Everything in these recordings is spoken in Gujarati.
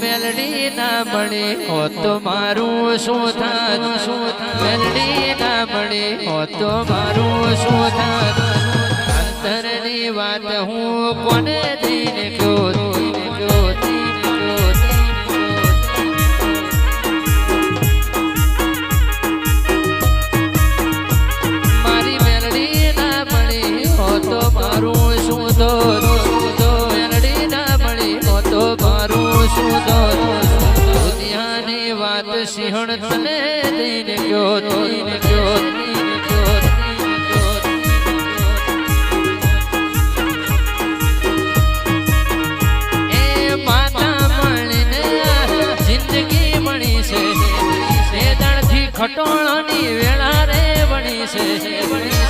મેલડી ના મળે હો તો મારું શું થાત? શું મેલડી ના મળે હો તો મારું શું થાત? અંતરની વાત હું કોને દઈને કયો વાત તને દઈને ગયો દઈને ગયો ખટોળાની વેળા રે બની છે.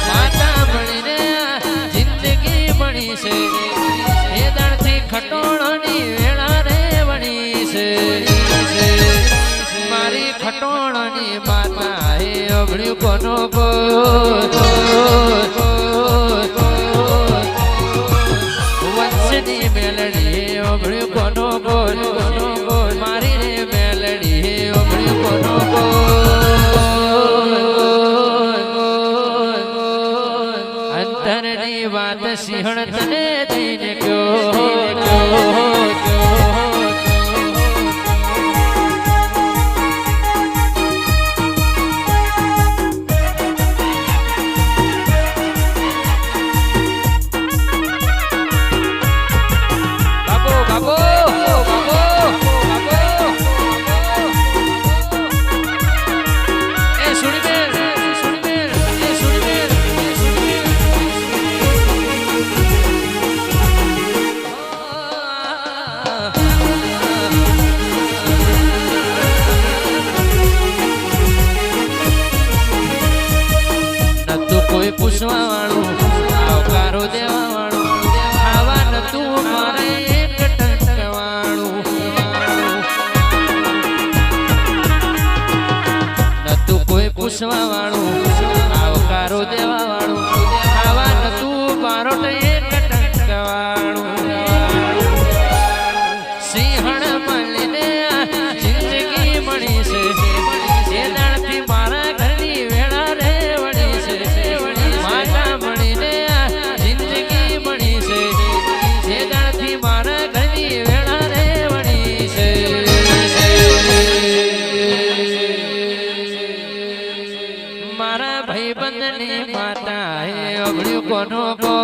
માતા મળીને જિંદગી બની છે. એ ખટોળાની વેળા રે બની છે. મારી ખટોળાની માતા એ અભળ્યું કોનો વંશની પૂછવા વાળું આવકારો દેવા વાળું નતું મારે એક નતું કોઈ પૂછવા વાળું આવકારો દેવા વાળું ખાવા નતું મારો અભળ્યું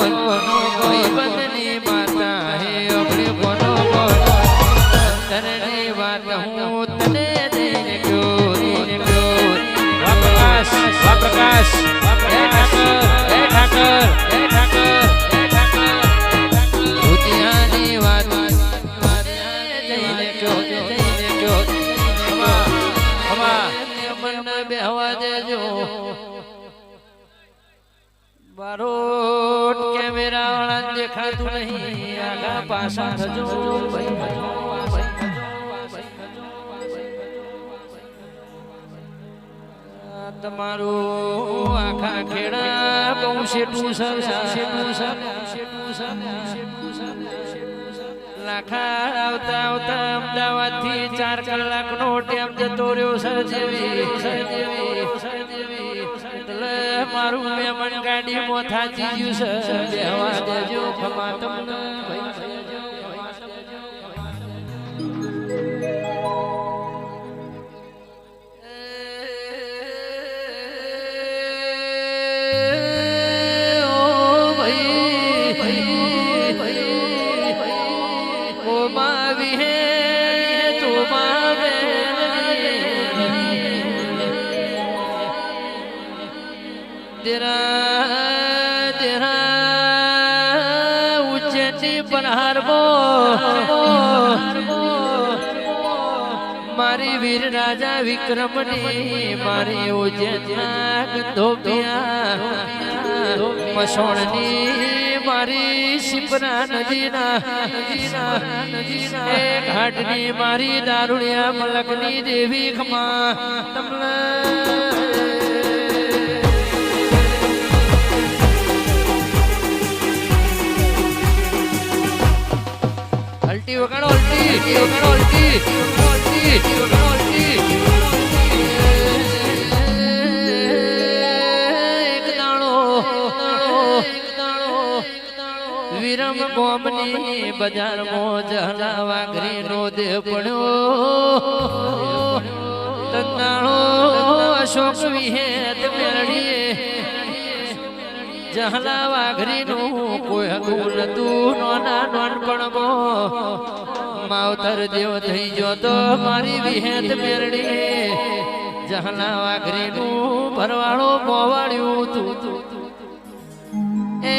તમારું આખા ખેડા બહુ શેઠું સર સર સર? લાખા આવતા આવતા અમદાવાદથી ચાર કલાક નો ટેમ જતો રહ્યો સર સર સર મારું મેમણ ગાડી માં થાચી ગયું છે બેહવા દેજો ખમા તમને. તેરા તેરા ઉચ્ચેથી પનહારબો મારી વીર રાજા વિક્રમની મારી ઉજ્જૈન ધોપિયા મસોણની મારી શિપરા નદીના ઘાટની મારી દારૂડિયા મલકની દેવી ખમા તમને અલ્ટી વગાડો, ઉલટી વગાડો, ઉલટી ઉલટી વગાડો અલ્ટી એક દાણો એક દાણો, વિરમ ગોમની બજારમાં જહલા વાઘરી નો દે પડ્યો તંદાણો અશોક વિહેત મેળડીએ જહલા વાઘરીનું કોઈ હતું નતું નોના નાનપણમાં માવતર દેવ થઈ ગયો તો મારી વિહેત મેરડી. જહલા વાઘરીનું ભરવાળો મોવાડ્યું તું. તું એ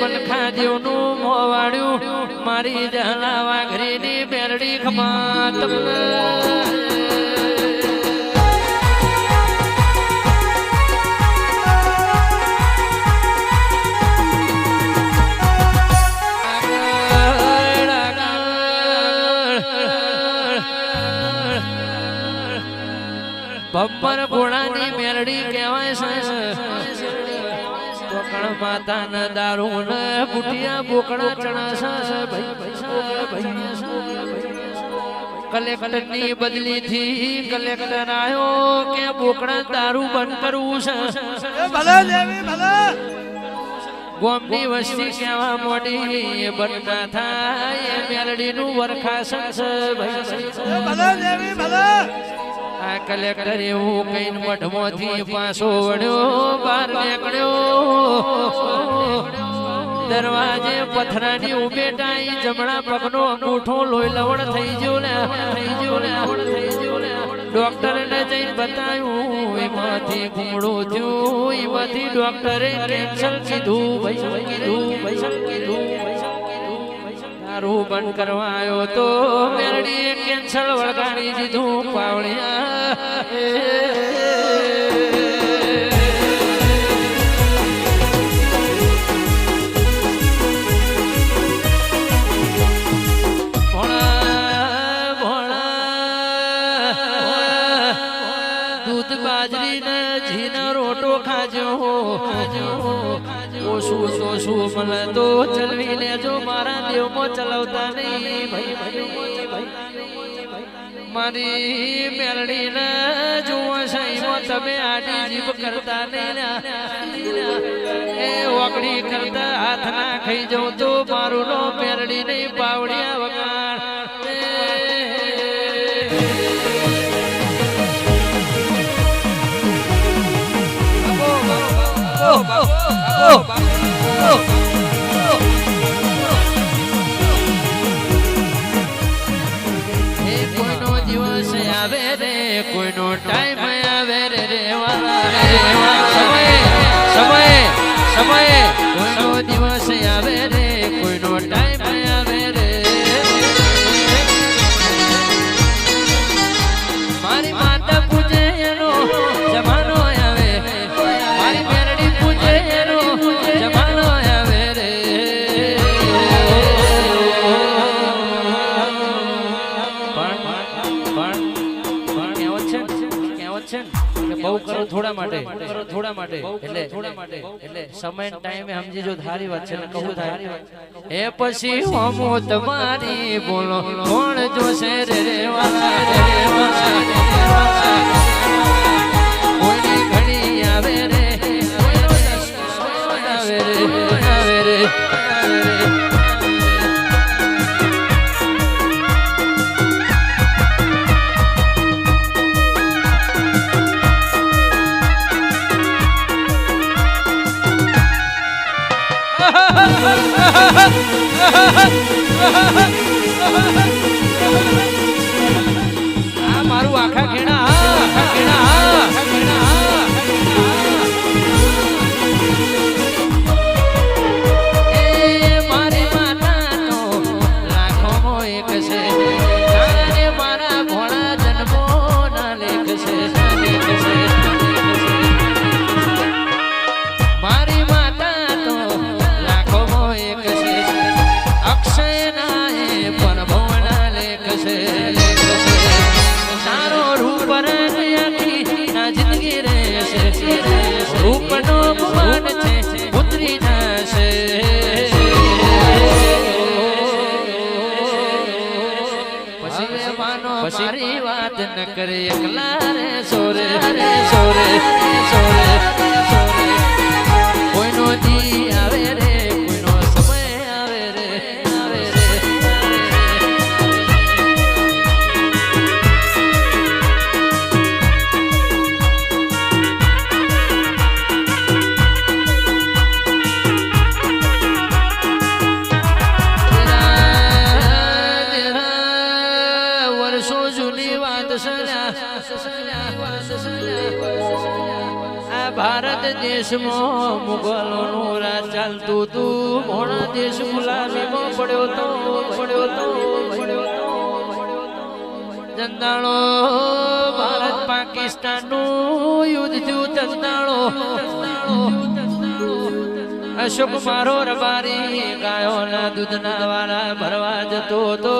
મનખા દેવનું મોવાડ્યું મારી જહલા વાઘરીની બેરડી ખમા તમને બબ્બર ઘોડાની મેરડી કહેવાય છે. કોકણ માતા ન દારૂ ન બુટિયા બોકડા ચણા છે. ભાઈ કલેક્ટરની બદલી થી કલેક્ટર આવ્યો કે બોકડા દારૂ બંધ કરવું છે. ભલે દેવી ભલે. ગોમની વસ્તી કેવા મોડી બનતા થાય મેલડી નું વરખાસન છે. ભાઈ ભલે દેવી ભલે. આ કલેક્ટર એવું કઈન મઠમાંથી પાછો વળ્યો, બહાર નીકળ્યો. દરવાજે પથરાની ઉભેટાઈ જમણા પગનો અંગૂઠો લોહી લવણ થઈ ગયો ને, થઈ ગયો ને ડોક્ટર ને. જઈને બતાવ્યું, એમાંથી ઘૂમડું થયું, એમાંથી ડોક્ટરે કેન્સલ કીધું, ભાઈ કીધું ભાઈ, કીધું દારૂ બંધ કરવા આવ્યો તો મેરડીએ કેન્સલ વળગાડી દીધું, પાવળિયા ઓછું સોશું તો ચલવી લેજો, મારા દેવમાં ચલાવતા નહીં ભાઈ ભાઈ ભાઈ મારી મેરડી ને જુઓ સાઈમાં તમે આડી જીભ કરતા નહીં. એ ઓકડી કરતા હાથ ના ખાઈ જાઉં તો મારું નો મેરડી નહીં પાવડિયા વગાડ કોઈનો ટાઈમ આવે રે રેવા રેવા સમયે થોડા માટે એટલે થોડા માટે એટલે સમય ટાઈમે સમજી જો ધારી વાત છે ને કહું થાય. એ પછી હમો તમારી બોલો કોણ જોશે રે વાલા રે વાલા. 哈哈哈哈哈哈。મારી વાત ન કરે એકલા રે સોરે રે સોરે. દેશમાં મુગલોનું રાજ ચાલતું તું મોણા દેશ ગુલામીમાં પડ્યો તો પડ્યો તો, પડ્યો ભારત પાકિસ્તાનનું યુદ્ધ થયું જંદાળો અશોક મારો રબારી ગાયોના દૂધના વાળા ભરવા જતો તો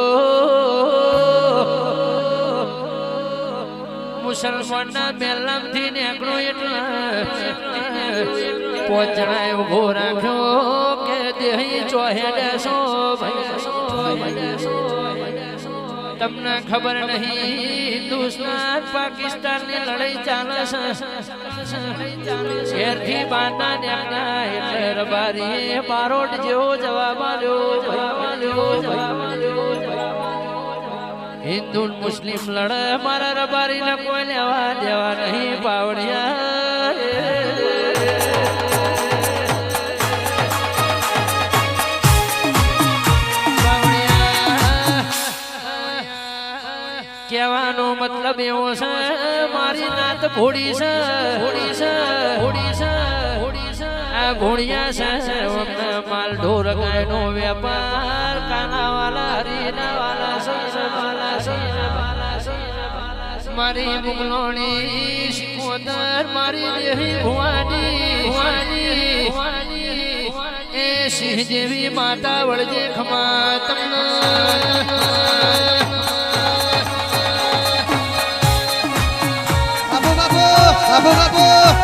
મુસલમાનના બેલામથી નીકળો એટલે પોચણાય ઊભો રાખ્યો કે દેહી ચોહે દેશો તમને ખબર નહીં હિન્દુસ્તાન પાકિસ્તાનની લડાઈ ચાલે છે. શેરથી બાંધા ન્યાના એટલે રબારીએ બારોટ જેવો જવાબ આવ્યો જવાબ આલ્યો હિન્દુ મુસ્લિમ લડે, મારા રબારીને કોઈ લેવા દેવા નહીં પાવડિયા કહેવાનો મતલબ એવો છે, મારી નાત ભોળી છે ભોળી છે ભોળી છે આ ભોળિયા છે માલ ઢોર ગાયનો વેપાર, કાનાવાલા, હરીનાવાલા મારી મુગલોણી શિકોતર મારી દેવી ભુવાની ભુવાની એ સિંહ જેવી માતા વળજે ખમા તમને. બાપુ